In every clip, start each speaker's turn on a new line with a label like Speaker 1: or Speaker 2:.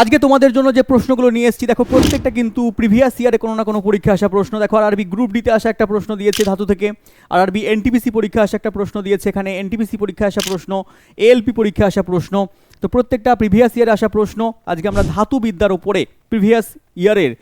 Speaker 1: আজকে তোমাদের জন্য যে প্রশ্নগুলো নিয়ে এসেছি, দেখো প্রত্যেকটা কিন্তু প্রিভিয়াস ইয়ারে কোনো না কোনো পরীক্ষা আসা প্রশ্ন। দেখো আর আরবি গ্রুপ ডিতে আসা একটা প্রশ্ন দিয়েছে ধাতু থেকে। আর আরবি এনটিপিসি পরীক্ষা আসা একটা প্রশ্ন দিয়েছে এখানে। এনটিপিসি পরীক্ষা আসা প্রশ্ন এএলপি পরীক্ষা আসা প্রশ্ন। তো প্রত্যেকটা প্রিভিয়াস ইয়ারে আসা প্রশ্ন, আজকে আমরা ধাতু বিদ্যার উপরে প্রিভিয়াস ইয়ারের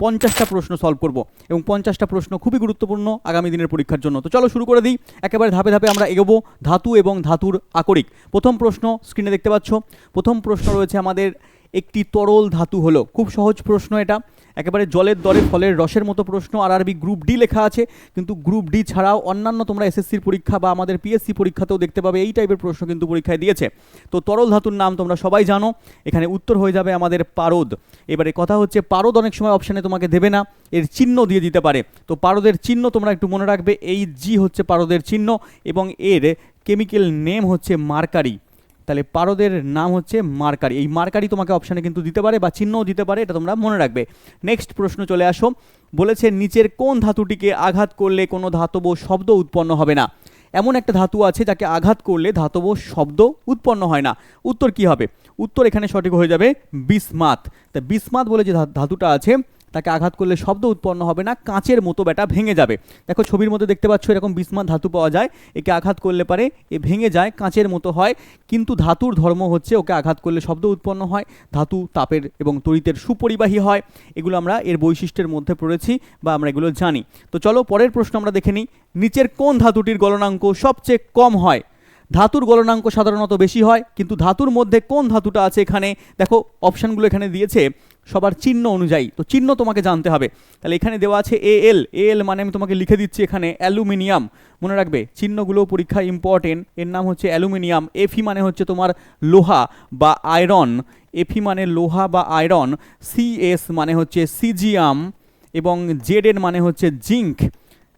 Speaker 1: পঞ্চাশটা প্রশ্ন সলভ করব। এবং পঞ্চাশটা প্রশ্ন খুবই গুরুত্বপূর্ণ আগামী দিনের পরীক্ষার জন্য। তো চলো শুরু করে দিই। একেবারে ধাপে ধাপে আমরা এগোবো ধাতু এবং ধাতুর আকরিক। প্রথম প্রশ্ন স্ক্রিনে দেখতে পাচ্ছ। প্রথম প্রশ্ন রয়েছে আমাদের একটি তরল ধাতু হলো। খুব সহজ প্রশ্ন এটা। একেবারে জলের দরে ফলের রসের মতো প্রশ্ন। আর আরবি গ্রুপ ডি লেখা আছে, কিন্তু গ্রুপ ডি ছাড়াও অন্যান্য তোমরা এসএসসির পরীক্ষা বা আমাদের পিএসসি পরীক্ষাতেও দেখতে পাবে। এই টাইপের প্রশ্ন কিন্তু পরীক্ষায় দিয়েছে। তো তরল ধাতুর নাম তোমরা সবাই জানো। এখানে উত্তর হয়ে যাবে আমাদের পারদ। এবারে কথা হচ্ছে, পারদ অনেক সময় অপশানে তোমাকে দেবে না, এর চিহ্ন দিয়ে দিতে পারে। তো পারদের চিহ্ন তোমরা একটু মনে রাখবে, এই জি হচ্ছে পারদের চিহ্ন এবং এর কেমিক্যাল নেম হচ্ছে মার্কারি। তাহলে পারদের নাম হচ্ছে মার্কারি। এই মার্কারি তোমাকে অপশানে কিন্তু দিতে পারে বা চিহ্নও দিতে পারে, এটা তোমরা মনে রাখবে। নেক্সট প্রশ্ন চলে আসো। বলেছে, নিচের কোন ধাতুটিকে আঘাত করলে কোনো ধাতব শব্দ উৎপন্ন হবে না? এমন একটা ধাতু আছে যাকে আঘাত করলে ধাতব শব্দ উৎপন্ন হয় না। উত্তর কি হবে? উত্তর এখানে সঠিক হয়ে যাবে, বিসমাত। তা বিসমাত বলে যে ধাতুটা আছে তাকে আঘাত করলে শব্দ উৎপন্ন হবে না, কাঁচের মতো ব্যাটা ভেঙে যাবে। দেখো ছবির মধ্যে দেখতে পাচ্ছ এরকম বিসমাত ধাতু পাওয়া যায়, একে আঘাত করলে পারে এ ভেঙে যায়, কাঁচের মতো হয়, কিন্তু ধাতুর ধর্ম হচ্ছে ওকে আঘাত করলে শব্দ উৎপন্ন হয়, ধাতু তাপের এবং তড়িতের সুপরিবাহী হয়, এগুলো আমরা এর বৈশিষ্ট্যের মধ্যে পড়েছি বা আমরা এগুলো জানি। তো চলো পরের প্রশ্ন আমরা দেখে নিই, নিচের কোন ধাতুটির গলনাঙ্ক সবচেয়ে কম হয়? ধাতুর গলনাঙ্ক সাধারণত বেশি হয়, কিন্তু ধাতুর মধ্যে কোন ধাতুটা আছে এখানে? দেখো, অপশানগুলো এখানে দিয়েছে সবার চিহ্ন অনুযায়ী। তো চিহ্ন তোমাকে জানতে হবে। তাহলে এখানে দেওয়া আছে এ এল এ এল মানে আমি তোমাকে লিখে দিচ্ছি এখানে, অ্যালুমিনিয়াম। মনে রাখবে, চিহ্নগুলো পরীক্ষা ইম্পর্টেন্ট এর নাম হচ্ছে অ্যালুমিনিয়াম। এফি মানে হচ্ছে তোমার লোহা বা আয়রন এফি মানে লোহা বা আয়রন সিএস মানে হচ্ছে সিজিয়াম। এবং জেড এন মানে হচ্ছে জিঙ্ক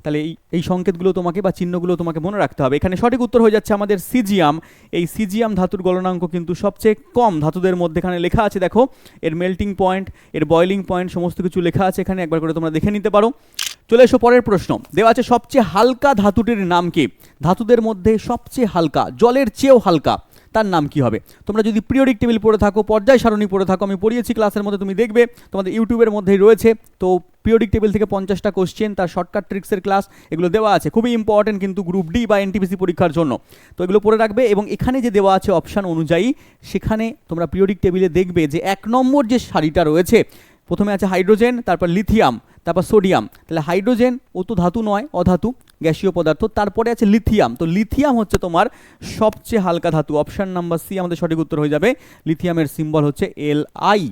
Speaker 1: তাহলে এই এই সংকেতগুলো তোমাকে বা চিহ্নগুলো তোমাকে মনে রাখতে হবে। এখানে সঠিক উত্তর হয়ে যাচ্ছে আমাদের সিজিয়াম। এই সিজিয়াম ধাতুর গলনাঙ্ক কিন্তু সবচেয়ে কম ধাতুদের মধ্যে এখানে লেখা আছে, দেখো। এর মেল্টিং পয়েন্ট এর বয়লিং পয়েন্ট সমস্ত কিছু লেখা আছে এখানে, একবার করে তোমরা দেখে নিতে পারো। চলে এসো পরের প্রশ্ন। দেওয়া আছে সবচেয়ে হালকা ধাতুটির নাম কি? ধাতুদের মধ্যে সবচেয়ে হালকা, জলের চেয়েও হালকা। তার নাম কি হবে? তোমরা যদি পিরিয়ডিক টেবিল পড়ে থাকো, পর্যায় সারণী পড়ে থাকো, আমি পড়িয়েছি ক্লাসের মধ্যে, তুমি দেখবে তোমাদের ইউটিউবের মধ্যেই রয়েছে। তো পিরিয়ডিক টেবিল থেকে পঞ্চাশটা কোশ্চেন তার শর্টকাট ট্রিক্সের ক্লাস এগুলো দেওয়া আছে। খুবই ইম্পর্টেন্ট কিন্তু গ্রুপ ডি বা এনটিপিসি পরীক্ষার জন্য। তো এগুলো পড়ে রাখবে এবং এখানে যে দেওয়া আছে অপশান অনুযায়ী, সেখানে তোমরা পিরিয়ডিক টেবিলে দেখবে যে এক নম্বর যে সারিটা রয়েছে, প্রথমে আছে হাইড্রোজেন তারপর লিথিয়াম তারপর সোডিয়াম তাহলে হাইড্রোজেন ও তো ধাতু নয়, অধাতু। গ্যাসীয় পদার্থ, তারপরে আছে লিথিয়াম তো লিথিয়াম হচ্ছে তোমার সবচেয়ে হালকা ধাতু। অপশান নাম্বার সি আমাদের সঠিক উত্তর হয়ে যাবে। লিথিয়ামের সিম্বল হচ্ছে এল আই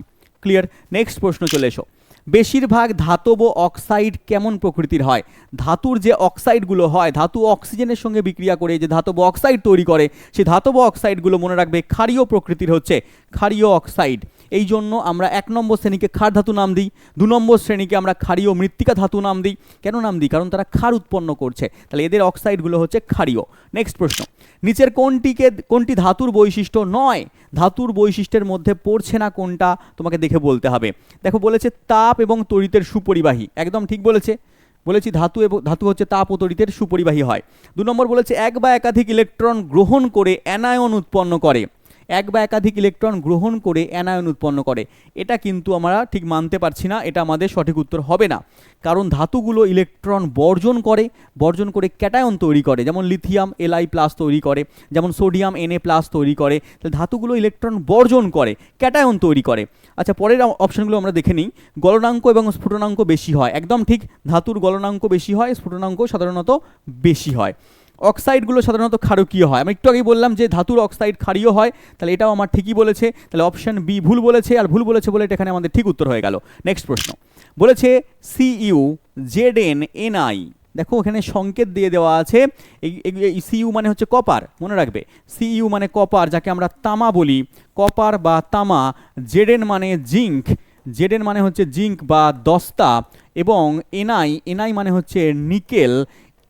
Speaker 1: ক্লিয়ার নেক্সট প্রশ্ন চলে এসো। বেশিরভাগ ধাতব অক্সাইড কেমন প্রকৃতির হয়? ধাতুর যে অক্সাইডগুলো হয়, ধাতু অক্সিজেনের সঙ্গে বিক্রিয়া করে যে ধাতব অক্সাইড তৈরি করে সেই ধাতব অক্সাইডগুলো মনে রাখবে ক্ষারীয় প্রকৃতির হচ্ছে ক্ষারীয় অক্সাইড এই জন্য আমরা এক নম্বর শ্রেণীকে ক্ষার ধাতু নাম দিই, দু নম্বর শ্রেণীকে আমরা ক্ষারীয় মৃত্তিকা ধাতু নাম দিই। কেন নাম দিই? কারণ তারা ক্ষার উৎপন্ন করছে। তাহলে এদের অক্সাইডগুলো হচ্ছে ক্ষারীয়। নেক্সট প্রশ্ন। নিচের কোনটিকে, কোনটি ধাতুর বৈশিষ্ট্য নয়, ধাতুর বৈশিষ্ট্যের মধ্যে পড়ছে না কোনটা? তোমাকে দেখে বলতে হবে। দেখো, বলেছে তাপ এবং তড়িতের সুপরিবাহী। একদম ঠিক বলেছে। বলেছি ধাতু এবং, ধাতু হচ্ছে তাপ ও তড়িতের সুপরিবাহী হয়। দু নম্বর বলেছে, এক বা একাধিক ইলেকট্রন গ্রহণ করে অ্যানায়ন উৎপন্ন করে। এক বা একাধিক ইলেকট্রন গ্রহণ করে অ্যানায়ন উৎপন্ন করে। এটা কিন্তু আমরা ঠিক মানতে পারছি না, এটা আমাদের সঠিক উত্তর হবে না। কারণ ধাতুগুলো ইলেকট্রন বর্জন করে বর্জন করে ক্যাটায়ন তৈরি করে, যেমন লিথিয়াম এলআই প্লাস তৈরি করে, যেমন সোডিয়াম এনএ প্লাস তৈরি করে, তাহলে ধাতুগুলো ইলেকট্রন বর্জন করে ক্যাটায়ন তৈরি করে। আচ্ছা পরের অপশনগুলো আমরা দেখে নিই। গলনাঙ্ক এবং স্ফুটনাঙ্ক বেশি হয়। একদম ঠিক, ধাতুর গলনাঙ্ক বেশি হয়, স্ফুটনাঙ্ক সাধারণত বেশি হয়। অক্সাইডগুলো সাধারণত ক্ষারকীয় হয়। আমি একটু আগেই বললাম যে ধাতুর অক্সাইড ক্ষারীয় হয়, তাহলে এটাও আমার ঠিকই বলেছে। তাহলে অপশন বি ভুল বলেছে, আর ভুল বলেছে বলে এটা এখানে আমাদের ঠিক উত্তর হয়ে গেল। নেক্সট প্রশ্ন। বলেছে CU Z N N I দেখো এখানে সংকেত দিয়ে দেওয়া আছে, এই সিইউ মানে হচ্ছে কপার, মনে রাখবে। সিইউ মানে কপার, যাকে আমরা তামা বলি। কপার বা তামা জেডেন মানে জিঙ্ক জেডেন মানে হচ্ছে জিঙ্ক বা দস্তা, এবং এনআই এনআই মানে হচ্ছে নিকেল।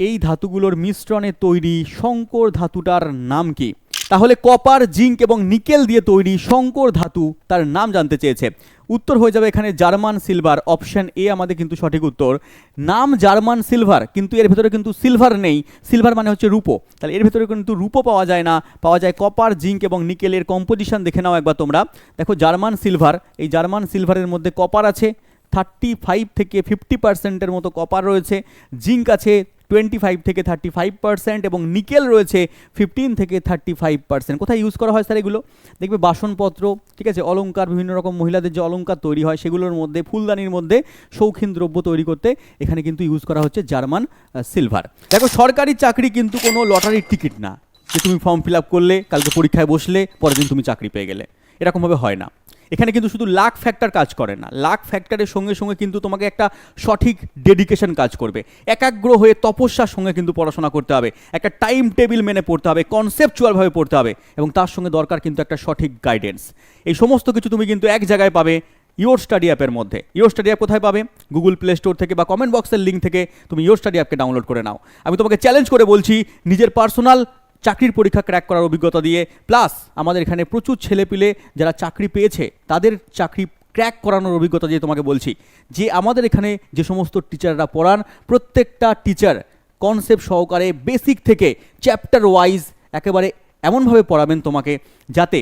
Speaker 1: এই ধাতুগুলোর মিশ্রণে তৈরি শঙ্কর ধাতুটার নাম কি? তাহলে কপার, জিঙ্ক এবং নিকেল দিয়ে তৈরি শঙ্কর ধাতু তার নাম জানতে চেয়েছে। উত্তর হয়ে যাবে এখানে জার্মান সিলভার, অপশন এ আমাদের কিন্তু সঠিক উত্তর। নাম জার্মান সিলভার, কিন্তু এর ভেতরে কিন্তু সিলভার নেই। সিলভার মানে হচ্ছে রূপো। তাহলে এর ভেতরে কিন্তু রূপো পাওয়া যায় না, পাওয়া যায় কপার, জিঙ্ক এবং নিকেলের কম্পোজিশন দেখে নাও একবার তোমরা। দেখো জার্মান সিলভার, এই জার্মান সিলভারের মধ্যে কপার আছে থার্টি ফাইভ থেকে ফিফটি পার্সেন্টের মতো কপার রয়েছে, জিঙ্ক আছে টোয়েন্টি ফাইভ থেকে থার্টি ফাইভ পার্সেন্ট এবং নিকেল রয়েছে ফিফটিন থেকে থার্টি ফাইভ পার্সেন্ট কোথায় ইউজ করা হয় স্যার এগুলো? দেখবে বাসনপত্র, ঠিক আছে? অলংকার, বিভিন্ন রকম মহিলাদের যে অলংকার তৈরি হয়, সেগুলোর মধ্যে, ফুলদানির মধ্যে শৌখিন দ্রব্য তৈরি করতে এখানে কিন্তু ইউজ করা হচ্ছে জার্মান সিলভার দেখো, সরকারি চাকরি কিন্তু কোনো লটারির টিকিট না। যে তুমি ফর্ম ফিল আপ করলে, কালকে পরীক্ষায় বসলে, পরের দিন তুমি চাকরি পেয়ে গেলে। এরকমভাবে হয় না। এখানে কিন্তু শুধু লাক ফ্যাক্টর কাজ করে না। লাক ফ্যাক্টরের সঙ্গে সঙ্গে কিন্তু তোমাকে একটা সঠিক ডেডিকেশন কাজ করবে। একাগ্র হয়ে তপস্যার সঙ্গে কিন্তু পড়াশোনা করতে হবে। একটা টাইম টেবিল মেনে পড়তে হবে কনসেপচুয়ালভাবে পড়তে হবে এবং তার সঙ্গে দরকার কিন্তু একটা সঠিক গাইডেন্স এই সমস্ত কিছু তুমি কিন্তু এক জায়গায় পাবে ইয়োর স্টাডি অ্যাপের মধ্যে। ইয়োর স্টাডি অ্যাপ কোথায় পাবে? গুগল প্লে স্টোর থেকে বা কমেন্ট বক্সের লিঙ্ক থেকে তুমি ইয়োর স্টাডি অ্যাপকে ডাউনলোড করে নাও। আমি তোমাকে চ্যালেঞ্জ করে বলছি, নিজের পার্সোনাল চাকরির পরীক্ষা ক্র্যাক করার অভিজ্ঞতা দিয়ে প্লাস আমাদের এখানে প্রচুর ছেলেপিলে যারা চাকরি পেয়েছে, তাদের চাকরি ক্র্যাক করানোর অভিজ্ঞতা দিয়ে তোমাকে বলছি। যে আমাদের এখানে যে সমস্ত টিচাররা পড়ান, প্রত্যেকটা টিচার কনসেপ্ট সহকারে বেসিক থেকে চ্যাপ্টার ওয়াইজ একেবারে এমনভাবে পড়াবেন তোমাকে, যাতে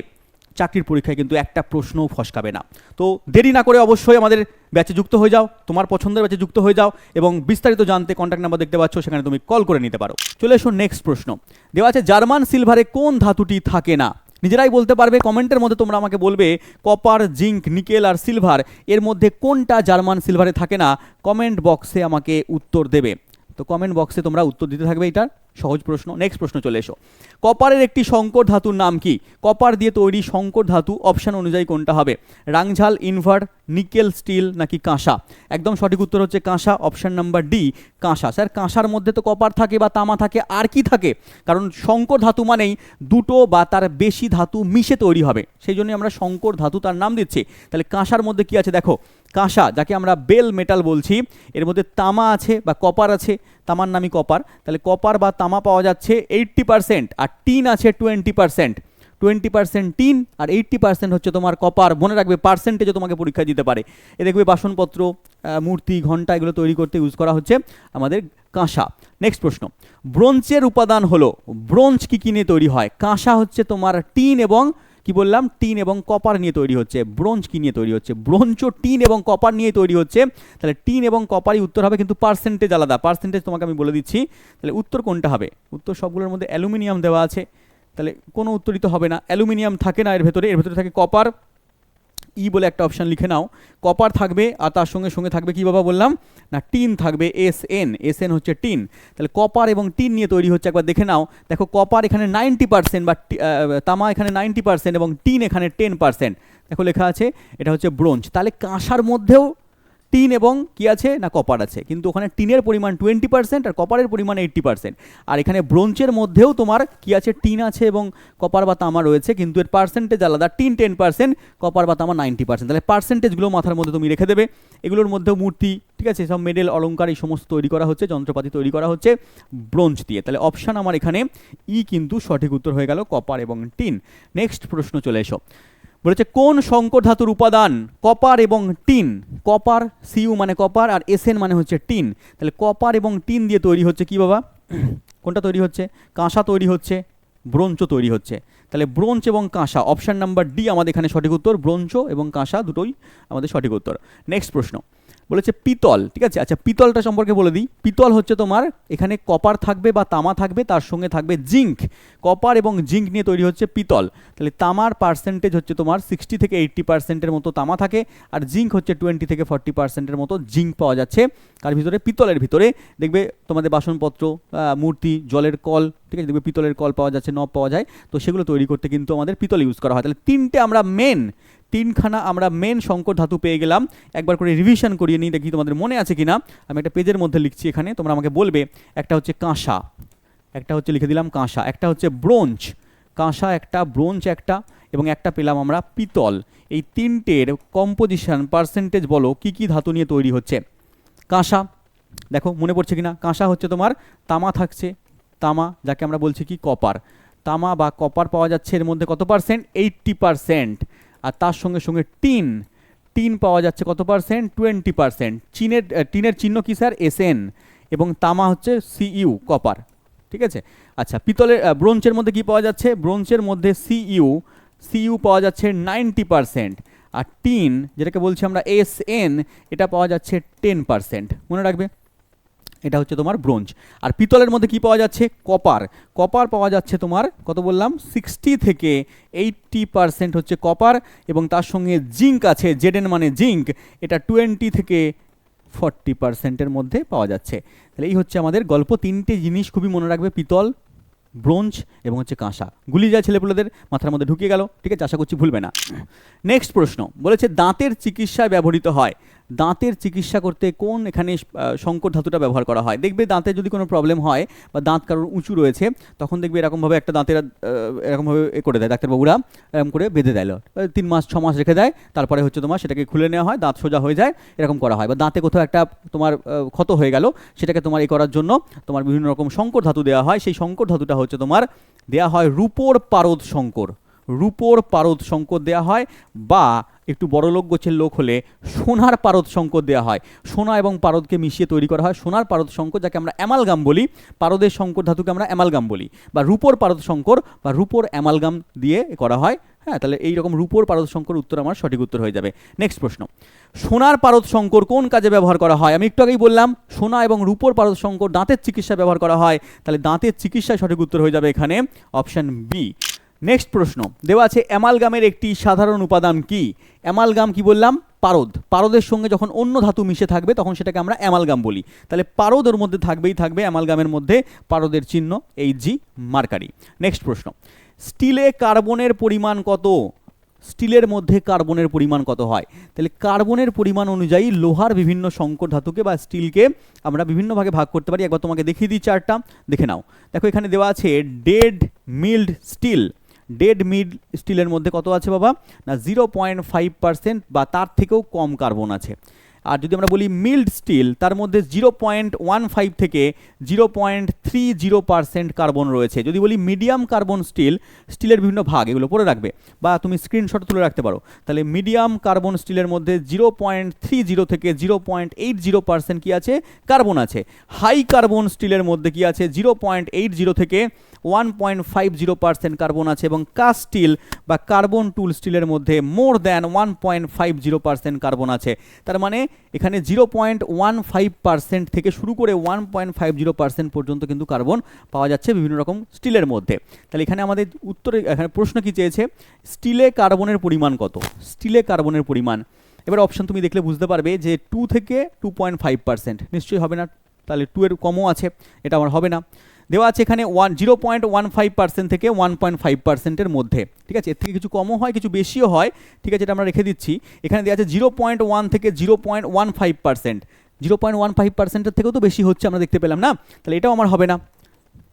Speaker 1: চাকরির পরীক্ষায় কিন্তু একটা প্রশ্নও ফসকাবে না। তো দেরি না করে অবশ্যই আমাদের ব্যাচে যুক্ত হয়ে যাও, তোমার পছন্দের ব্যাচে যুক্ত হয়ে যাও এবং বিস্তারিত জানতে কন্ট্যাক্ট নাম্বার দেখতে পাচ্ছ, সেখানে তুমি কল করে নিতে পারো। চলে এসো নেক্সট প্রশ্ন। দেওয়া আছে, জার্মান সিলভারে কোন ধাতুটি থাকে না? নিজেরাই বলতে পারবে, কমেন্টের মধ্যে তোমরা আমাকে বলবে কপার জিঙ্ক নিকেল আর সিলভার এর মধ্যে কোনটা জার্মান সিলভারে থাকে না? কমেন্ট বক্সে আমাকে উত্তর দেবে। তো কমেন্ট বক্সে তোমরা উত্তর দিতে থাকবে এটার। সহজ প্রশ্ন নেক্সট প্রশ্ন চলে এসো। কপারের একটি সংকর ধাতুর নাম কি? কপার দিয়ে তৈরি সংকর ধাতু অপশন অনুযায়ী কোনটা হবে? রাংঝাল ইনভার্ট নিকেল, স্টিল নাকি কাঁসা? একদম সঠিক উত্তর হচ্ছে কাঁসা অপশন নাম্বার ডি কাঁসা। স্যার, কাঁসার মধ্যে তো কপার থাকে বা তামা থাকে, আর কি থাকে? কারণ সংকর ধাতু মানেই দুটো বা তার বেশি ধাতু মিশে তৈরি হবে। সেই জন্যই আমরা সংকর ধাতু তার নাম দিচ্ছি। তাহলে কাঁসার মধ্যে কি আছে? দেখো কাঁসা, যাকে আমরা বেল মেটাল বলছি, এর মধ্যে তামা আছে বা কপার আছে, তামার নামই কপার। তাহলে কপার বা তামা পাওয়া যাচ্ছে এইট্টি পার্সেন্ট আর টিন আছে twenty percent twenty percent tin আর এইট্টি পার্সেন্ট হচ্ছে তোমার কপার। মনে রাখবে পার্সেন্টেজও তোমাকে পরীক্ষা দিতে পারে। এ দেখবে বাসনপত্র মূর্তি, ঘণ্টা এগুলো তৈরি করতে ইউজ করা হচ্ছে আমাদের কাঁসা। নেক্সট প্রশ্ন, ব্রোঞ্জের উপাদান হলো, ব্রোঞ্জ কী কি নিয়ে তৈরি হয়? কাঁসা হচ্ছে তোমার টিন এবং কি বললাম? টিন এবং কপার নিয়ে তৈরি হচ্ছে। ব্রোঞ্জ কি নিয়ে তৈরি হচ্ছে? ব্রোঞ্জ, টিন এবং কপার নিয়ে তৈরি হচ্ছে। তাহলে টিন এবং কপারই উত্তর হবে কিন্তু পার্সেন্টেজ আলাদা। পার্সেন্টেজ তোমাকে আমি বলে দিচ্ছি। তাহলে উত্তর কোনটা হবে? উত্তর সবগুলোর মধ্যে অ্যালুমিনিয়াম দেওয়া আছে। তাহলে কোনো উত্তরই তো হবে না। অ্যালুমিনিয়াম থাকে না এর ভেতরে। এর ভেতরে থাকে কপার। ই বলে একটা অপশান লিখে নাও। কপার থাকবে আর তার সঙ্গে সঙ্গে থাকবে কি বাবা বললাম? না টিন থাকবে এস এন এস এন হচ্ছে টিন তাহলে কপার এবং টিন নিয়ে তৈরি হচ্ছে একবার দেখে নাও। দেখো কপার এখানে নাইনটি পার্সেন্ট বা তামা এখানে নাইনটি পার্সেন্ট এবং টিন এখানে টেন পার্সেন্ট দেখো লেখা আছে, এটা হচ্ছে ব্রোঞ্জ তাহলে কাঁসার মধ্যেও টিন এবং কি আছে? না কপার আছে। কিন্তু ওখানে টিনের পরিমাণ টোয়েন্টি পার্সেন্ট আর কপারের পরিমাণ এইট্টি পার্সেন্ট আর এখানে ব্রোঞ্জের মধ্যেও তোমার কি আছে? টিন আছে এবং কপার বা তামা রয়েছে, কিন্তু এর পার্সেন্টেজ আলাদা। টিন টেন পার্সেন্ট কপার বা তামা নাইনটি পার্সেন্ট তাহলে পার্সেন্টেজগুলো মাথার মধ্যে তুমি রেখে দেবে। এগুলোর মধ্যেও মূর্তি, ঠিক আছে? সব মেডেল অলংকার এই সমস্ত তৈরি করা হচ্ছে, যন্ত্রপাতি তৈরি করা হচ্ছে ব্রোঞ্জ দিয়ে। তাহলে অপশান আমার এখানে ই কিন্তু সঠিক উত্তর হয়ে গেল কপার এবং টিন। নেক্সট প্রশ্ন চলে এসো। বলেছে, কোন শঙ্কর ধাতুর উপাদান কপার এবং টিন? কপার, সিউ মানে কপার আর এসএন মানে হচ্ছে টিন। তাহলে কপার এবং টিন দিয়ে তৈরি হচ্ছে কি বাবা? কোনটা তৈরি হচ্ছে? কাঁসা তৈরি হচ্ছে, ব্রঞ্চ তৈরি হচ্ছে। তাহলে ব্রোঞ্চ এবং কাঁসা, অপশান নাম্বার ডি আমাদের এখানে সঠিক উত্তর, ব্রঞ্চ এবং কাঁসা দুটোই আমাদের সঠিক উত্তর। নেক্সট প্রশ্ন। বলেছে পিতল, ঠিক আছে? আচ্ছা পিতলটা সম্পর্কে বলে দিই। পিতল হচ্ছে তোমার, এখানে কপার থাকবে বা তামা থাকবে, তার সঙ্গে থাকবে জিঙ্ক। কপার এবং জিঙ্ক নিয়ে তৈরি হচ্ছে পিতল। তাহলে তামার পার্সেন্টেজ হচ্ছে তোমার সিক্সটি থেকে এইট্টি পার্সেন্টের মতো তামা থাকে, আর জিঙ্ক হচ্ছে টোয়েন্টি থেকে ফর্টি পার্সেন্টের মতো জিঙ্ক পাওয়া যাচ্ছে। তার ভিতরে পিতলের ভিতরে দেখবে তোমাদের বাসনপত্র মূর্তি, জলের কল, ঠিক আছে? দেখবে পিতলের কল পাওয়া যাচ্ছে, নব পাওয়া যায়। তো সেগুলো তৈরি করতে কিন্তু আমাদের পিতল ইউজ করা হয়। তাহলে তিনটে আমরা মেন তিনখানা আমরা মেন সংকর ধাতু পেয়ে গেলাম। একবার করে রিভিশন করিয়ে নিই, দেখি তোমাদের মনে আছে কিনা। আমি একটা পেজের মধ্যে লিখছি এখানে, তোমরা আমাকে বলবে, একটা হচ্ছে কাঁসা, একটা হচ্ছে লিখে দিলাম কাঁসা, একটা হচ্ছে ব্রোঞ্জ, কাঁসা একটা, ব্রোঞ্জ একটা, এবং একটা পেলাম আমরা পিতল। এই তিনটের কম্পোজিশন পার্সেন্টেজ বলো, কি কি ধাতু নিয়ে তৈরি হচ্ছে? কাঁসা, দেখো, মনে পড়ছে কিনা? কাঁসা হচ্ছে তোমার তামা থাকছে, তামা, যাকে আমরা বলছি কি কপার তামা বা কপার পাওয়া যাচ্ছে এর মধ্যে কত পার্সেন্ট এইট্টি পার্সেন্ট আর তার সঙ্গে সঙ্গে টিন টিন পাওয়া যাচ্ছে কত পার্সেন্ট? Twenty percent. চীনের টিনের চিহ্ন কি স্যার? এসএন। এবং তামা হচ্ছে সিইউ, কপার। ঠিক আছে? আচ্ছা পিতলের ব্রোঞ্চের মধ্যে কি পাওয়া যাচ্ছে? ব্রোঞ্চের মধ্যে সিইউ সিইউ পাওয়া যাচ্ছে নাইনটি পার্সেন্ট। আর টিন, যেটাকে বলছি আমরা এস এন এটা পাওয়া যাচ্ছে টেন পার্সেন্ট। মনে রাখবে? এটা হচ্ছে তোমার ব্রোঞ্জ। আর পিতলের মধ্যে কি পাওয়া যাচ্ছে? কপার। কপার পাওয়া যাচ্ছে তোমার, কত বললাম? সিক্সটি থেকে এইটটি পার্সেন্ট হচ্ছে কপার এবং তার সঙ্গে জিঙ্ক আছে, জেডেন মানে জিঙ্ক, এটা টোয়েন্টি থেকে ফর্টি পার্সেন্টের মধ্যে পাওয়া যাচ্ছে। তাহলে এই হচ্ছে আমাদের গল্প। তিনটে জিনিস খুবই মনে রাখবে, পিতল, ব্রোঞ্জ এবং হচ্ছে কাঁসা। গুলি যায় ছেলেপুলেদের, মাথার মধ্যে ঢুকে গেল, ঠিক আছে? আশা করছি ভুলবে না। নেক্সট প্রশ্ন। বলেছে, দাঁতের চিকিৎসায় ব্যবহৃত হয়। দাঁতের চিকিৎসা করতে কোন এখানে সংকর ধাতুটা ব্যবহার করা হয়? দেখবে দাঁতে যদি কোনো প্রবলেম হয় বা দাঁত কারোর উঁচু রয়েছে, তখন দেখবে এরকমভাবে একটা দাঁতের এরকমভাবে এ করে দেয়। ডাক্তারবাবুরা এরকম করে বেঁধে দেয়। তিন মাস, ছ মাস রেখে দেয়। তারপরে হচ্ছে তোমার সেটাকে খুলে নেওয়া হয়, দাঁত সোজা হয়ে যায়, এরকম করা হয়। বা দাঁতে কোথাও একটা তোমার ক্ষত হয়ে গেল, সেটাকে তোমার এই করার জন্য তোমার বিভিন্ন রকম সংকর ধাতু দেওয়া হয়। সেই সংকর ধাতুটা হচ্ছে তোমার দেওয়া হয় রূপোর পারদ সংকর রূপোর পারদ সংকর দেওয়া হয় বা একটু বড় লোক গোছের লোক হলে সোনার পারদ সংকর দেওয়া হয়। সোনা এবং পারদকে মিশিয়ে তৈরি করা হয়। সোনার পারদ সংকর যাকে আমরা অ্যামালগাম বলি, পারদের সংকর ধাতুকে আমরা অ্যামালগাম বলি বা রূপোর পারদ সংকর বা রূপোর অ্যামালগাম দিয়ে করা হয়। হ্যাঁ তাহলে এই রকম রূপোর পারদ সংকর উত্তর আমার সঠিক উত্তর হয়ে যাবে। নেক্সট প্রশ্ন। সোনার পারদ সংকর কোন কাজে ব্যবহার করা হয়? আমি একটু আগেই বললাম, সোনা এবং রূপোর পারদ সংকর দাঁতের চিকিৎসায় ব্যবহার করা হয়। তাহলে দাঁতের চিকিৎসায় সঠিক উত্তর হয়ে যাবে এখানে অপশন বি নেক্সট প্রশ্ন। দেওয়া আছে, অ্যামালগামের একটি সাধারণ উপাদান কি? অ্যামালগাম কি বললাম? পারদ। পারদের সঙ্গে যখন অন্য ধাতু মিশে থাকবে, তখন সেটাকে আমরা অ্যামালগাম বলি। তাহলে পারদ ওর মধ্যে থাকবেই থাকবে, অ্যামালগামের মধ্যে পারদের চিহ্ন এই জি মার্কারি। নেক্সট প্রশ্ন। স্টিলে কার্বনের পরিমাণ কত? স্টিলের মধ্যে কার্বনের পরিমাণ কত হয়? তাহলে কার্বনের পরিমাণ অনুযায়ী লোহার বিভিন্ন সংকর ধাতুকে বা স্টিলকে আমরা বিভিন্ন ভাগে ভাগ করতে পারি। একবার তোমাকে দেখিয়ে দিই চারটা। দেখে নাও। দেখো, এখানে দেওয়া আছে, dead mild steel. Dead mild স্টিলের মধ্যে কত আছে বাবা? না জিরো পয়েন্ট ফাইভ পার্সেন্ট বা তার থেকেও কম কার্বন আছে। আর যদি আমরা বলি মিল্ড স্টিল, তার মধ্যে জিরো পয়েন্ট ওয়ান ফাইভ থেকে zero point three zero percent carbon রয়েছে। যদি বলি মিডিয়াম কার্বন স্টিল, স্টিলের বিভিন্ন ভাগ, এগুলো পড়ে রাখবে বা তুমি স্ক্রিনশট তুলে রাখতে পারো। তাহলে মিডিয়াম কার্বন স্টিলের মধ্যে জিরো পয়েন্ট থ্রি জিরো থেকে zero point eight zero percent কী আছে? কার্বন আছে। হাই কার্বন স্টিলের মধ্যে কী আছে? জিরো পয়েন্ট এইট জিরো থেকে one point five zero percent carbon আছে এবং কাস্ট স্টিল বা কার্বন টুল স্টিলের মধ্যে more than one point five zero percent carbon আছে। তার মানে এখানে zero point one five percent থেকে শুরু করে one point five zero percent পর্যন্ত কিন্তু কার্বন পাওয়া যাচ্ছে বিভিন্ন রকম স্টিলের মধ্যে। তাহলে এখানে আমাদের উত্তরে, এখানে প্রশ্ন কি চেয়েছে? স্টিলে কার্বনের পরিমাণ কত? স্টিলে কার্বনের পরিমাণ। এবার অপশন তুমি দেখলে বুঝতে পারবে যে টু থেকে টু পয়েন্ট ফাইভ পার্সেন্ট নিশ্চয়ই হবে না তাহলে টু এর কমও আছে, এটা আমার হবে না। দেওয়া আছে এখানে one zero point one five percent থেকে ওয়ান পয়েন্ট ফাইভ পার্সেন্টের মধ্যে, ঠিক আছে? এর থেকে কিছু কমও হয়, কিছু বেশিও হয়, ঠিক আছে? এটা আমরা রেখে দিচ্ছি। এখানে দেওয়া আছে জিরো পয়েন্ট ওয়ান থেকে zero point one five percent zero point one five পার্সেন্টের থেকেও তো বেশি হচ্ছে, আমরা দেখতে পেলাম না? তাহলে এটাও আমার হবে না।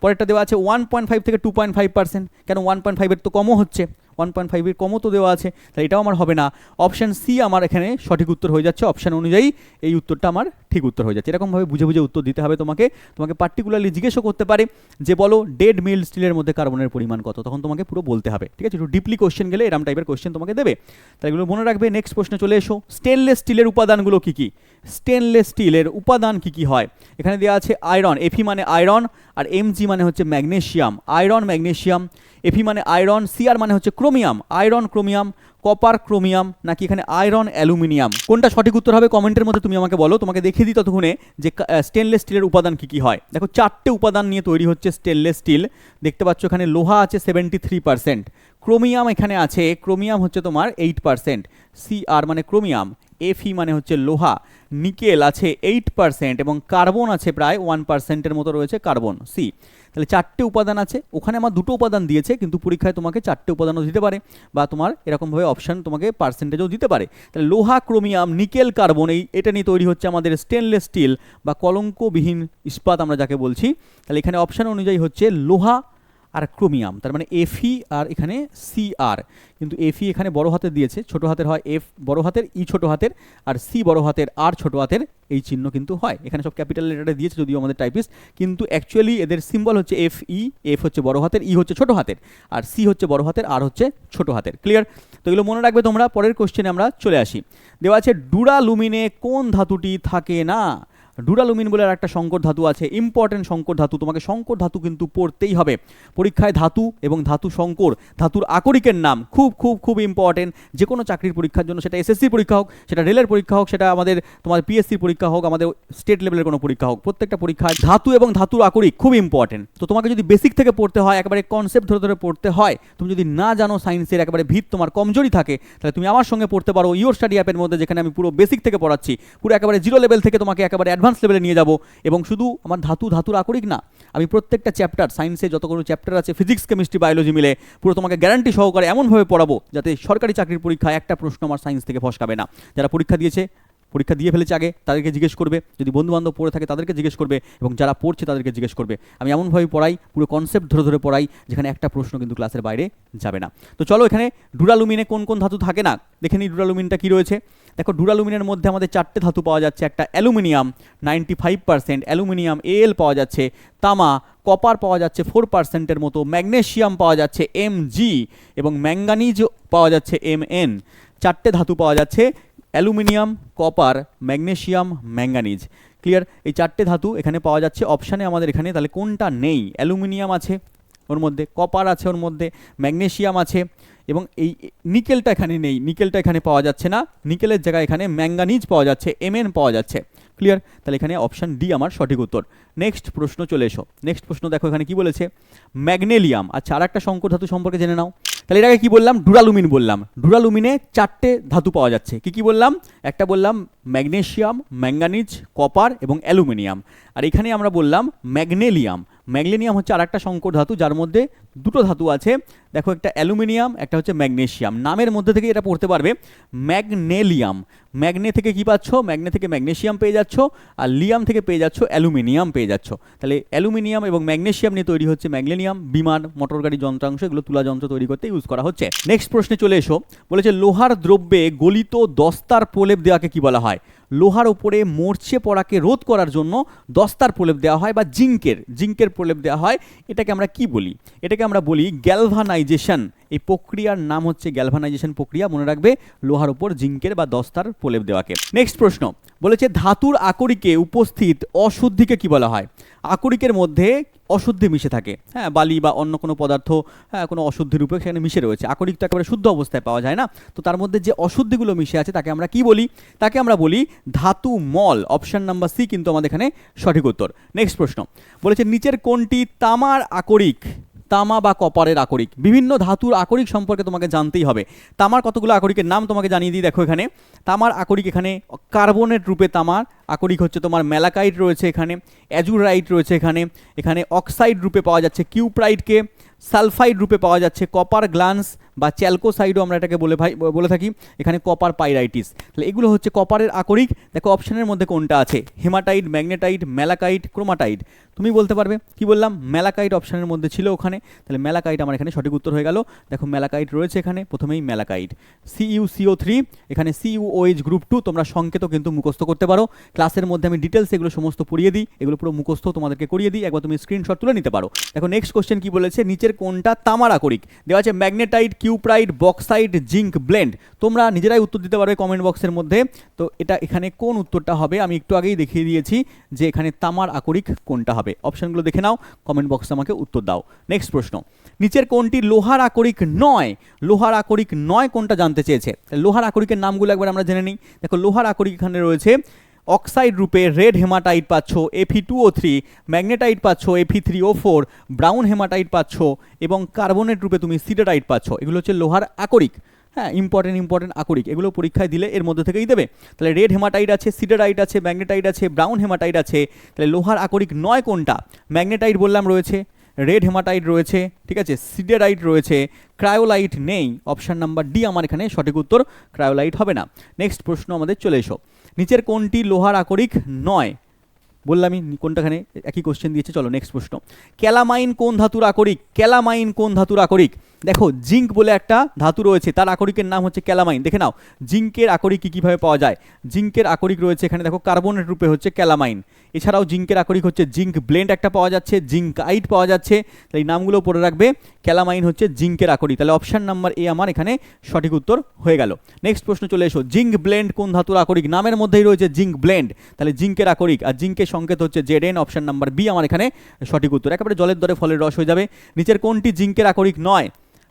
Speaker 1: পরেরটা দেওয়া আছে ওয়ান পয়েন্ট ফাইভ থেকে টু পয়েন্ট ফাইভ পার্সেন্ট কেন ওয়ান পয়েন্ট ফাইভের তো কমও হচ্ছে? ওয়ান পয়েন্ট ফাইভের কমও তো দেওয়া আছে, তাহলে এটাও আমার হবে না। অপশান সি আমার এখানে সঠিক উত্তর হয়ে যাচ্ছে। অপশান অনুযায়ী এই উত্তরটা আমার ঠিক উত্তর হয়ে যাচ্ছে। এরকমভাবে বুঝে বুঝে উত্তর দিতে হবে তোমাকে। তোমাকে পার্টিকুলারলি জিজ্ঞেসও করতে পারে যে বলো ডেড মিল স্টিলের মধ্যে কার্বনের পরিমাণ কত? তখন তোমাকে পুরো বলতে হবে। ঠিক আছে? একটু ডিপলি কোশ্চেন গেলে এরম টাইপের কোশ্চেন তোমাকে দেবে। তাই এগুলো মনে রাখবে। নেক্সট প্রশ্নে চলে এসো। স্টেনলেস স্টিলের উপাদানগুলো কী কী? স্টেনলেস স্টিলের উপাদান কী কী হয়? এখানে দেওয়া আছে আয়রন এফি মানে আয়রন আর এমজি মানে হচ্ছে ম্যাগনেশিয়াম আয়রন ম্যাগনেশিয়াম এফি মানে আয়রন সিআর মানে হচ্ছে chromium, iron chromium, copper chromium, নাকি এখানে আয়রন অ্যালুমিনিয়াম? কোনটা সঠিক উত্তর হবে কমেন্টের মধ্যে তুমি আমাকে বলো। তোমাকে দেখিয়ে দিই ততক্ষণে যে স্টেনলেস স্টিলের উপাদান কী কী হয়। দেখো, চারটে উপাদান নিয়ে তৈরি হচ্ছে স্টেনলেস স্টিল দেখতে পাচ্ছ এখানে লোহা আছে সেভেন্টি থ্রি পার্সেন্ট ক্রোমিয়াম এখানে আছে, ক্রোমিয়াম হচ্ছে তোমার এইট পার্সেন্ট সি আর মানে ক্রোমিয়াম এফি মানে হচ্ছে লোহা। নিকেল আছে এইট পার্সেন্ট এবং কার্বন আছে প্রায় ওয়ান পার্সেন্টের মতো রয়েছে কার্বন সি তাহলে চারটে উপাদান আছে। ওখানে আমার দুটো উপাদান দিয়েছে, কিন্তু পরীক্ষায় তোমাকে চারটে উপাদানও দিতে পারে বা তোমার এরকমভাবে অপশান তোমাকে পার্সেন্টেজও দিতে পারে। তাহলে লোহা, ক্রোমিয়াম, নিকেল, কার্বন এই এটা নিয়ে তৈরি হচ্ছে আমাদের স্টেনলেস স্টিল বা কলঙ্কবিহীন ইস্পাত আমরা যাকে বলছি। তাহলে এখানে অপশান অনুযায়ী হচ্ছে লোহা আর ক্রোমিয়াম, তার মানে এফই আর এখানে সি আর কিন্তু এফই এখানে বড় হাতের দিয়েছে, ছোট হাতের হয় এফ বড় হাতের ই ছোট হাতের, আর সি বড় হাতের আর ছোট হাতের, এই চিহ্ন কিন্তু হয়। এখানে সব ক্যাপিটাল লেটারে দিয়েছে যদিও আমাদের টাইপিস্ট কিন্তু অ্যাকচুয়ালি এদের সিম্বল হচ্ছে এফ ই এফ হচ্ছে বড় হাতের ই হচ্ছে ছোট হাতের, আর সি হচ্ছে বড় হাতের আর হচ্ছে ছোট হাতের। ক্লিয়ার তো এগুলো মনে রাখবে তোমরা, পরের কোশ্চেনে আমরা চলে আসি। দেওয়া আছে ডুরালুমিনে কোন ধাতুটি থাকে না? ডুরালুমিন বলে একটা সংকর ধাতু আছে ইম্পর্টেন্ট সংকর ধাতু। তোমাকে সংকর ধাতু কিন্তু পড়তেই হবে। পরীক্ষায় ধাতু এবং ধাতু সংকর, ধাতুর আকরিকের নাম খুব খুব খুব ইম্পর্টেন্ট যে কোনো চাকরির পরীক্ষার জন্য সেটা এসএসসি পরীক্ষা হোক, সেটা রেলের পরীক্ষা হোক, সেটা আমাদের, তোমার পিএসসির পরীক্ষা হোক, আমাদের স্টেট লেভেলের কোনো পরীক্ষা হোক, প্রত্যেকটা পরীক্ষায় ধাতু এবং ধাতুর আকরিক খুব ইম্পর্টেন্ট তো তোমাকে যদি বেসিক থেকে পড়তে হয়, একেবারে কনসেপ্ট ধরে ধরে পড়তে হয়, তুমি যদি না জানো সায়েন্সের একেবারে ভিত তোমার কমজোরি থাকে, তাহলে তুমি আমার সঙ্গে পড়তে পারো। ইওর স্টাডি অ্যাপের মধ্যে যেখানে আমি পুরো বেসিক থেকে পড়াচ্ছি, পুরো একেবারে জিরো লেভেল থেকে তোমাকে একেবারে অ্যাডভান্স লেভেলে নিয়ে যাব এবং শুধু আমার ধাতু, ধাতুর আকরিক না, আমি প্রত্যেকটা চ্যাপ্টার সায়েন্সে যতগুলো চ্যাপ্টার আছে ফিজিক্স কেমিস্ট্রি বায়োলজি মিলে পুরো তোমাকে গ্যারান্টি সহকারে এমনভাবে পড়াবো যাতে সরকারি চাকরির পরীক্ষায় একটা প্রশ্ন আমার সায়েন্স থেকে ফসকাবে না। যারা পরীক্ষা দিয়েছে, পরীক্ষা দিয়ে ফেলেছে আগে, তাদেরকে জিজ্ঞেস করবে। যদি বন্ধু বান্ধব পড়ে থাকে, তাদেরকে জিজ্ঞেস করবে এবং যারা পড়ছে, তাদেরকে জিজ্ঞেস করবে। আমি এমনভাবে পড়াই, পুরো কনসেপ্ট ধরে ধরে পড়াই, যেখানে একটা প্রশ্ন কিন্তু ক্লাসের বাইরে যাবে না। তো চলো এখানে ডুরালুমিনে কোন কোন ধাতু থাকে না? দেখে নিই ডুরালুমিনটা কী রয়েছে। দেখো ডুরালুমিনের মধ্যে আমাদের চারটে ধাতু পাওয়া যাচ্ছে, একটা aluminium ninety five percent, aluminium L পাওয়া যাচ্ছে, তামা, কপার পাওয়া যাচ্ছে ফোর পার্সেন্টের মতো, ম্যাগনেশিয়াম পাওয়া যাচ্ছে এম জি এবং ম্যাঙ্গানিজ পাওয়া যাচ্ছে এম এন। চারটে ধাতু পাওয়া যাচ্ছে, aluminium, copper, magnesium, manganese. Clear? এই চারটে ধাতু এখানে পাওয়া যাচ্ছে, অপশানে আমাদের এখানে তাহলে কোনটা নেই? অ্যালুমিনিয়াম আছে ওর মধ্যে, কপার আছে ওর মধ্যে, ম্যাগনেশিয়াম আছে এবং এই নিকেলটা এখানে নেই, নিকেলটা এখানে পাওয়া যাচ্ছে না। নিকেলের জায়গায় এখানে ম্যাঙ্গানিজ পাওয়া যাচ্ছে, এমএন পাওয়া যাচ্ছে। ক্লিয়ার তাহলে এখানে অপশান ডি আমার সঠিক উত্তর। নেক্সট প্রশ্ন চলে এসো। নেক্সট প্রশ্ন দেখো এখানে কি বলেছে? ম্যাগনেলিয়াম আচ্ছা আর একটা সংকর ধাতু সম্পর্কে জেনে নাও। তাহলে এটাকে কি বললাম? ডুরালুমিন বললাম। ডুরালুমিনে চারটে ধাতু পাওয়া যাচ্ছে। কি কি বললাম? একটা বললাম ম্যাগনেশিয়াম, ম্যাঙ্গানিজ, কপার এবং অ্যালুমিনিয়াম। আর এখানে আমরা বললাম ম্যাগনেলিয়াম। ম্যাগনেনিয়াম হচ্ছে আরেকটা সংকর ধাতু, যার মধ্যে দুটো ধাতু আছে। দেখো একটা অ্যালুমিনিয়াম, একটা হচ্ছে ম্যাগনেশিয়াম। নামের মধ্যে থেকে এটা পড়তে পারবে, ম্যাগনেলিয়াম। ম্যাগনে থেকে কি পাচ্ছ? ম্যাগনে থেকে ম্যাগনেশিয়াম পেয়ে যাচ্ছ, আর লিয়াম থেকে পেয়ে যাচ্ছ, অ্যালুমিনিয়াম পেয়ে যাচ্ছ। তাহলে অ্যালুমিনিয়াম এবং ম্যাগনেশিয়াম নিয়ে তৈরি হচ্ছে ম্যাগনেলিয়াম, বিমান মোটর গাড়ি যন্ত্রাংশ, এগুলো তুলা যন্ত্র তৈরি করতে ইউজ করা হচ্ছে। নেক্সট প্রশ্নে চলে এসো। বলেছে, লোহার দ্রব্যে গলিত দস্তার প্রলেপ দেওয়াকে কি বলা হয়? লোহার ওপরে মরচে পড়াকে রোধ করার জন্য দস্তার প্রলেপ দেওয়া হয় বা জিঙ্কের জিঙ্কের প্রলেপ দেওয়া হয়। এটাকে আমরা কি বলি? এটাকে আমরা বলি গ্যালভানাইজেশন এই প্রক্রিয়ার নাম হচ্ছে গ্যালভানাইজেশন প্রক্রিয়া। মনে রাখবে, লোহার উপর জিঙ্কের বা দস্তার প্রলেপ দেওয়াকে। নেক্সট প্রশ্ন, বলেছে ধাতুর আকরিকে উপস্থিত অশুদ্ধিকে কি বলা হয়? আকরিকের মধ্যে অশুদ্ধি মিশে থাকে। হ্যাঁ বালি বা অন্য কোনো পদার্থ হ্যাঁ কোনো অশুদ্ধি রূপে সেখানে মিশে রয়েছে। আকরিক তো একেবারে শুদ্ধ অবস্থায় পাওয়া যায় না। তো তার মধ্যে যে অশুদ্ধিগুলো মিশে আছে, তাকে আমরা কি বলি? তাকে আমরা বলি ধাতু মল। অপশান নাম্বার সি কিন্তু আমাদের এখানে সঠিক উত্তর। নেক্সট প্রশ্ন, বলেছে নিচের কোনটি তামার আকরিক? তামা বা কপারের আকরিক। বিভিন্ন ধাতুর আকরিক সম্পর্কে তোমাকে জানতেই হবে। তামার কতগুলো আকরিকের নাম তোমাকে জানিয়ে দিই, দেখো এখানে। তামার আকরিক এখানে কার্বনেট রূপে তামার আকরিক হচ্ছে তোমার মেলাকাইট রয়েছে এখানে, অ্যাজুরাইট রয়েছে এখানে এখানে অক্সাইড রূপে পাওয়া যাচ্ছে কিউপ্রাইটকে, সালফাইড রূপে পাওয়া যাচ্ছে কপার গ্লান্স বা চ্যালকোসাইডও আমরা এটাকে বলে ভাই, বলে থাকি, এখানে কপার পাইরাইটিস। তাহলে এগুলো হচ্ছে কপারের আকরিক। দেখো অপশনের মধ্যে কোনটা আছে? Hematite, magnetite malachite chromatite. তুমি বলতে পারবে। কি বললাম? মেলাকাইট অপশনের মধ্যে ছিল ওখানে। তাহলে মেলাকাইট আমার এখানে সঠিক উত্তর হয়ে গেল। দেখো মেলাকাইট রয়েছে এখানে। প্রথমেই মেলাকাইট সিইউ সিও থ্রি এখানে সিইউ ওএইচ গ্রুপ টু তোমরা সংকেত কিন্তু মুখস্থ করতে পারো। ক্লাসের মধ্যে আমি ডিটেলস এগুলো সমস্ত পড়িয়ে দিই। এগুলো পুরো মুখস্থ তোমাদেরকে করিয়ে দিই। একবার তুমি স্ক্রিনশট তুলে নিতে পারো। দেখো নেক্সট কোশ্চেন কি বলেছে? নিচের কোনটা তামার আকরিক দেওয়া আছে magnetite cuprite bauxite zinc blende তোমরা নিজেরাই উত্তর দিতে পারবে কমেন্ট বক্সের মধ্যে। তো এটা এখানে কোন উত্তরটা হবে? আমি একটু আগেই দেখিয়ে দিয়েছি যে এখানে তামার আকরিক কোনটা হবে। অপশনগুলো দেখে নাও কমেন্ট বক্সে আমাকে উত্তর দাও। নেক্সট প্রশ্ন, নিচের কোনটি লোহার আকরিক নয়? লোহার আকরিক নয় কোনটা জানতে চেয়েছে? লোহার আকরিকের নামগুলো একবার আমরা জেনে নিই। দেখো, লোহার আকরিক এখানে রয়েছে, অক্সাইড রূপে রেড হেমাটাইট পাচ্ছ Fe two O three magnetite পাচ্ছ FE three O four brown hematite পাচ্ছ, এবং কার্বনেট রূপে তুমি সিডেটাইট পাচ্ছ। এগুলো হচ্ছে লোহার আকরিক। হ্যাঁ ইম্পর্টেন্ট ইম্পর্টেন্ট আকরিক এগুলো পরীক্ষায় দিলে এর মধ্যে থেকেই দেবে। তাহলে রেড হেমাটাইট আছে সিডেরাইট আছে ম্যাগনেটাইট আছে ব্রাউন হেমাটাইট আছে, তাহলে লোহার আকরিক নয় কোনটা? ম্যাগনেটাইট বললাম রয়েছে রেড হেমাটাইট রয়েছে, ঠিক আছে সিডেরাইট রয়েছে ক্রায়োলাইট নেই। অপশান নাম্বার ডি আমার এখানে সঠিক উত্তর ক্রায়োলাইট হবে না। নেক্সট প্রশ্ন আমাদের চলে এসো। নিচের কোনটি লোহার আকরিক নয়? বললামই কোনটাখানে? একই কোশ্চেন দিয়েছে, চলো নেক্সট প্রশ্ন। ক্যালামাইন কোন ধাতুর আকরিক ক্যালামাইন কোন ধাতুর আকরিক দেখো, জিঙ্ক বলে একটা ধাতু রয়েছে, তার আকরিকের নাম হচ্ছে ক্যালামাইন। দেখে নাও, জিঙ্কের আকরিক কী কীভাবে পাওয়া যায়? জিঙ্কের আকরিক রয়েছে এখানে, দেখো কার্বনের রূপে হচ্ছে ক্যালামাইন। এছাড়াও জিঙ্কের আকরিক হচ্ছে জিঙ্ক ব্লেন্ড একটা পাওয়া যাচ্ছে, জিঙ্ক আইট পাওয়া যাচ্ছে। তাই নামগুলো পড়ে রাখবে, ক্যালামাইন হচ্ছে জিঙ্কের আকরিক। তাহলে অপশন নাম্বার এ আমার এখানে সঠিক উত্তর হয়ে গেল। নেক্সট প্রশ্ন চলে এসো, জিঙ্ক ব্লেন্ড কোন ধাতুর আকরিক? নামের মধ্যেই রয়েছে জিঙ্ক ব্লেন্ড। তাহলে জিঙ্কের আকরিক আর জিঙ্কের সংকেত হচ্ছে Z N, option number B আমার এখানে সঠিক উত্তর। একেবারে জলের দরে ফলের রস হয়ে যাবে। নিচের কোনটি জিঙ্কের আকরিক নয়?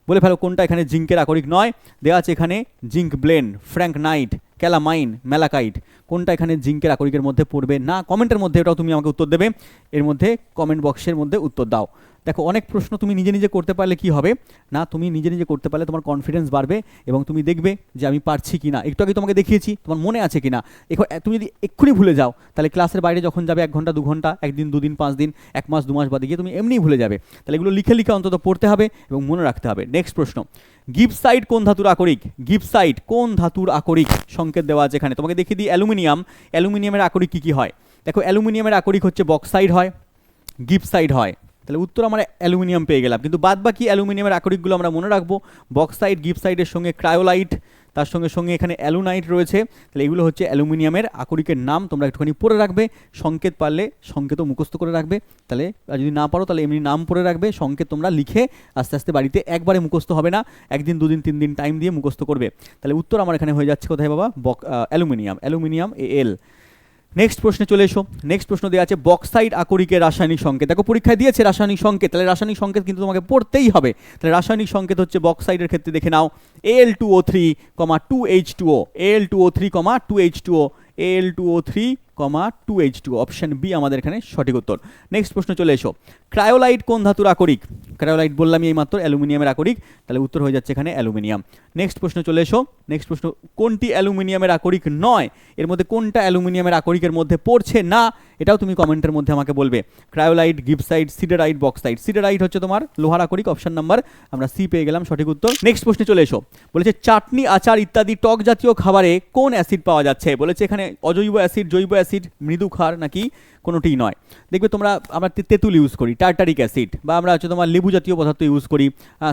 Speaker 1: বলে ফেলো কোনটা এখানে জিঙ্কের আকরিক নয়। দেওয়া আছে এখানে zinc blende, franklinite, calamine, malachite. কোনটা এখানে জিঙ্কের আকরিকের মধ্যে পড়বে? না, কমেন্টের মধ্যে এটাও তুমি আমাকে উত্তর দেবে। এর মধ্যে কমেন্ট বক্সের মধ্যে উত্তর দাও। দেখো, অনেক প্রশ্ন তুমি নিজে নিজে করতে পারলে কি হবে? না, তুমি নিজে নিজে করতে পারলে তোমার কনফিডেন্স বাড়বে এবং তুমি দেখবে যে আমি পারছি কি না একটু আগে তোমাকে দেখিয়েছি, তোমার মনে আছে কি না এখন তুমি যদি এক্ষুনি ভুলে যাও, তাহলে ক্লাসের বাইরে যখন যাবে এক ঘণ্টা, দু ঘণ্টা, একদিন, দুদিন, পাঁচ দিন, এক মাস, দু মাস বাদে গিয়ে তুমি এমনিই ভুলে যাবে। তাহলে এগুলো লিখে লিখে অন্তত পড়তে হবে এবং মনে রাখতে হবে। নেক্সট প্রশ্ন গিপসাইড কোন ধাতুর আকরিক? গিপসাইড কোন ধাতুর আকরিক? সংকেত দেওয়া আছে এখানে। তোমাকে দেখিয়ে দিই, অ্যালুমিনিয়াম। অ্যালুমিনিয়ামের আকরিক কী কী হয়? দেখো, অ্যালুমিনিয়ামের আকরিক হচ্ছে বক্সাইড হয় গিফট গিপসাইড হয়। তাহলে উত্তর আমরা অ্যালুমিনিয়াম পেয়ে গেলাম। কিন্তু বাদ বাকি অ্যালুমিনিয়ামের আকরিকগুলো আমরা মনে রাখব। বক্সাইড গিপসাইডের সঙ্গে ক্রায়োলাইট, তার সঙ্গে সঙ্গে এখানে অ্যালুনাইট রয়েছে। তাহলে এগুলো হচ্ছে অ্যালুমিনিয়ামের আকরিকের নাম, তোমরা একটুখানি পড়ে রাখবে। সংকেত পারলে সংকেতও মুখস্থ করে রাখবে। তাহলে যদি না পারো, তাহলে এমনি নাম পড়ে রাখবে। সংকেত তোমরা লিখে আস্তে আস্তে বাড়িতে একবারে মুখস্থ হবে না। একদিন, দুদিন, তিন দিন টাইম দিয়ে মুখস্থ করবে। তাহলে উত্তর আমার এখানে হয়ে যাচ্ছে কোথায় বাবা? বক aluminium. Aluminium, A L. Next প্রশ্নে চলে এসো। নেক্সট প্রশ্ন দেওয়া আছে বক্সাইড আকরিকের রাসায়নিক সংকেত। দেখো, পরীক্ষায় দিয়েছে রাসায়নিক সংকেত। তাহলে রাসায়নিক সংকেত কিন্তু তোমাকে পড়তেই হবে। তাহলে রাসায়নিক সংকেত হচ্ছে বক্সাইডের ক্ষেত্রে দেখে নাও। L two O three comma two H two O L two O three comma two H two O L two O three comma two H two option B আমাদের এখানে সঠিক উত্তর। নেক্সট প্রশ্ন চলে এসো। ক্রায়োলাইট কোন ধাতুর আকরিক? ক্রায়োলাইট বললাম এই মাত্র, অ্যালুমিনিয়ামের আকরিক। তাহলে উত্তর হয়ে যাচ্ছে এখানে অ্যালুমিনিয়াম। নেক্সট প্রশ্ন চলে এসো। নেক্সট প্রশ্ন, কোনটি অ্যালুমিনিয়ামের আকরিক নয়? এর মধ্যে কোনটা অ্যালুমিনিয়ামের আকরিকের মধ্যে পড়ছে না? এটাও তুমি কমেন্টের মধ্যে আমাকে বলবে। Cryolite gibbsite siderite, bauxite. Siderite হচ্ছে তোমার লোহার আকরিক, অপশন নাম্বার। আমরা সি পেয়ে গেলাম, সঠিক উত্তর। নেক্সট প্রশ্নে চলে এসো। বলেছে, চাটনি, আচার ইত্যাদি টক জাতীয় খাবারে কোন অ্যাসিড পাওয়া যাচ্ছে? বলেছে, এখানে অজৈব অ্যাসিড, জৈব অ্যাসিড, মৃদু ক্ষার নাকি কোনোটিই নয়। দেখবে তোমরা, আমরা তেঁতুল ইউজ করি, টার্টারিক অ্যাসিড, বা আমরা হচ্ছে তোমার লেবু জাতীয় পদার্থ ইউজ করি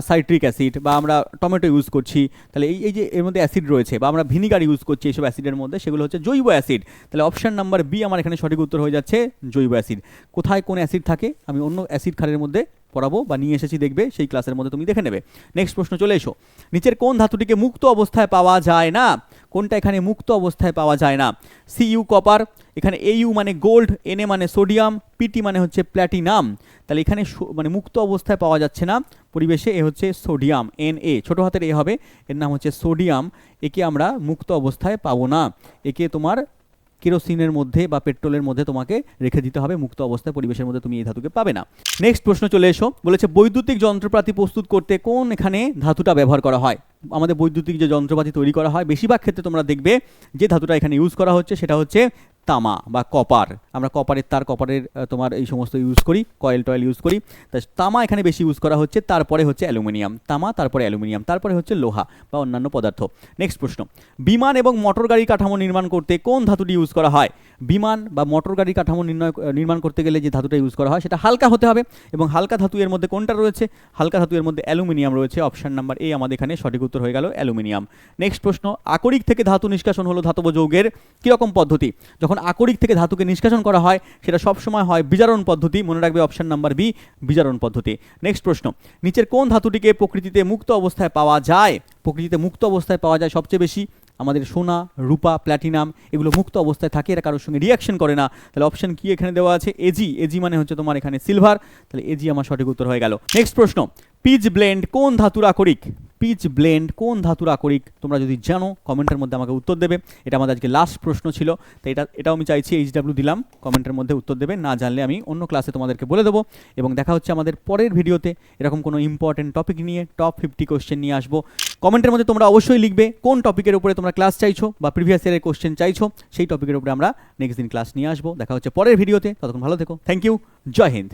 Speaker 1: সাইট্রিক অ্যাসিড, বা আমরা টমেটো ইউজ করছি। তাহলে এই এই যে এর মধ্যে অ্যাসিড রয়েছে, বা আমরা ভিনিগার ইউজ করছি এইসব অ্যাসিডের মধ্যে, সেগুলো হচ্ছে জৈব অ্যাসিড। তাহলে অপশান নাম্বার বি আমার এখানে সঠিক উত্তর হয়ে যাচ্ছে, জৈব অ্যাসিড। কোথায় কোন অ্যাসিড থাকে? আমি অন্য অ্যাসিড খারের মধ্যে পড়াবো, বা নিয়ে এসেছি দেখবে, সেই ক্লাসের মধ্যে তুমি দেখে নেবে। নেক্সট প্রশ্ন চলে এসো। নিচের কোন ধাতুটিকে মুক্ত অবস্থায় পাওয়া যায় না? কোনটা এখানে মুক্ত অবস্থায় পাওয়া যায় না? সিইউ কপার এখানে এ ইউ মানে গোল্ড এনএ মানে সোডিয়াম পিটি মানে হচ্ছে প্ল্যাটিনাম তাহলে এখানে মানে মুক্ত অবস্থায় পাওয়া যাচ্ছে না। পরিবেশে এ হচ্ছে সোডিয়াম এন এ ছোটো হাতের এ হবে, এর নাম হচ্ছে সোডিয়াম একে আমরা মুক্ত অবস্থায় পাবো না। একে তোমার কেরোসিনের মধ্যে বা পেট্রোলের মধ্যে তোমাকে রেখে দিতে হবে, মুক্ত অবস্থায় পরিবেশের মধ্যে তুমি এই ধাতুকে পাবে না। নেক্সট প্রশ্ন চলে এসো, বলেছে বৈদ্যুতিক যন্ত্রপাতি প্রস্তুত করতে কোন এখানে ধাতুটা ব্যবহার করা হয়? আমাদের বৈদ্যুতিক যে যন্ত্রপাতি তৈরি করা হয়, বেশিরভাগ ক্ষেত্রে তোমরা দেখবে যে ধাতুটা এখানে ইউজ করা হচ্ছে, সেটা হচ্ছে তামা বা কপার। আমরা কপারের তার, কপারের তোমার এই সমস্ত ইউজ করি কয়েল টয়েল ইউজ করি। তা তামা এখানে বেশি ইউজ করা হচ্ছে, তারপরে হচ্ছে অ্যালুমিনিয়াম। তামা, তারপরে অ্যালুমিনিয়াম, তারপরে হচ্ছে লোহা বা অন্যান্য পদার্থ। নেক্সট প্রশ্ন, বিমান এবং মোটর গাড়ি কাঠামো নির্মাণ করতে কোন ধাতুটি ইউজ করা হয়? বিমান বা মোটর গাড়ি কাঠামো নির্ণয় নির্মাণ করতে গেলে যে ধাতুটা ইউজ করা হয়, সেটা হালকা হতে হবে এবং হালকা ধাতু এর মধ্যে কোনটা রয়েছে? হালকা ধাতু এর মধ্যে অ্যালুমিনিয়াম রয়েছে অপশন নাম্বার এ আমাদের এখানে সঠিক উত্তর হয়ে গেল অ্যালুমিনিয়াম। নেক্সট প্রশ্ন, আকরিক থেকে ধাতু নিষ্কাশন হলো ধাতব যৌগের কীরকম পদ্ধতি? যখন আকরিক থেকে ধাতুকে নিষ্কাশন করা হয়, সেটা সবসময় হয় বিজারণ পদ্ধতি। মনে রাখবে অপশন নাম্বার বি, বিজারণ পদ্ধতি। নেক্সট প্রশ্ন, নিচের কোন ধাতুটিকে প্রকৃতিতে মুক্ত অবস্থায় পাওয়া যায়? প্রকৃতিতে মুক্ত অবস্থায় পাওয়া যায় সবচেয়ে বেশি আমাদের সোনা, রূপা, প্ল্যাটিনাম, এগুলো মুক্ত অবস্থায় থাকে, এরা কারোর সঙ্গে রিয়াকশন করে না। তাহলে অপশন কি এখানে দেওয়া আছে? এজি এজি মানে হচ্ছে তোমার এখানে সিলভার তাহলে এজি আমার সঠিক উত্তর হয়ে গেল। নেক্সট প্রশ্ন, পিচ ব্লেন্ড কোন ধাতুর আকরিক? পিচ ব্লেন্ড কোন ধাতুর আকরিক, তোমরা যদি জানো, কমেন্টের মধ্যে আমাকে উত্তর দেবে। এটা আমাদের আজকে লাস্ট প্রশ্ন ছিল, তো এটা, এটাও আমি চাইছি এইচ ডাব্লিউ দিলাম, কমেন্টের মধ্যে উত্তর দেবে। না জানলে আমি অন্য ক্লাসে তোমাদেরকে বলে দেবো। এবং দেখা হচ্ছে আমাদের পরের ভিডিওতে, এরকম কোনো ইম্পর্টেন্ট টপিক নিয়ে টপ ফিফটি কোশ্চেন নিয়ে আসব। কমেন্টের মধ্যে তোমরা অবশ্যই লিখবে কোন টপিকের উপরে তোমরা ক্লাস চাইছো বা প্রিভিয়াস ইয়ারের কোশ্চেন চাইছো, সেই টপিকের উপরে আমরা নেক্সট দিন ক্লাস নিয়ে আসব। দেখা হচ্ছে পরের ভিডিওতে, ততক্ষণ ভালো থেকো। Thank you Jai Hind.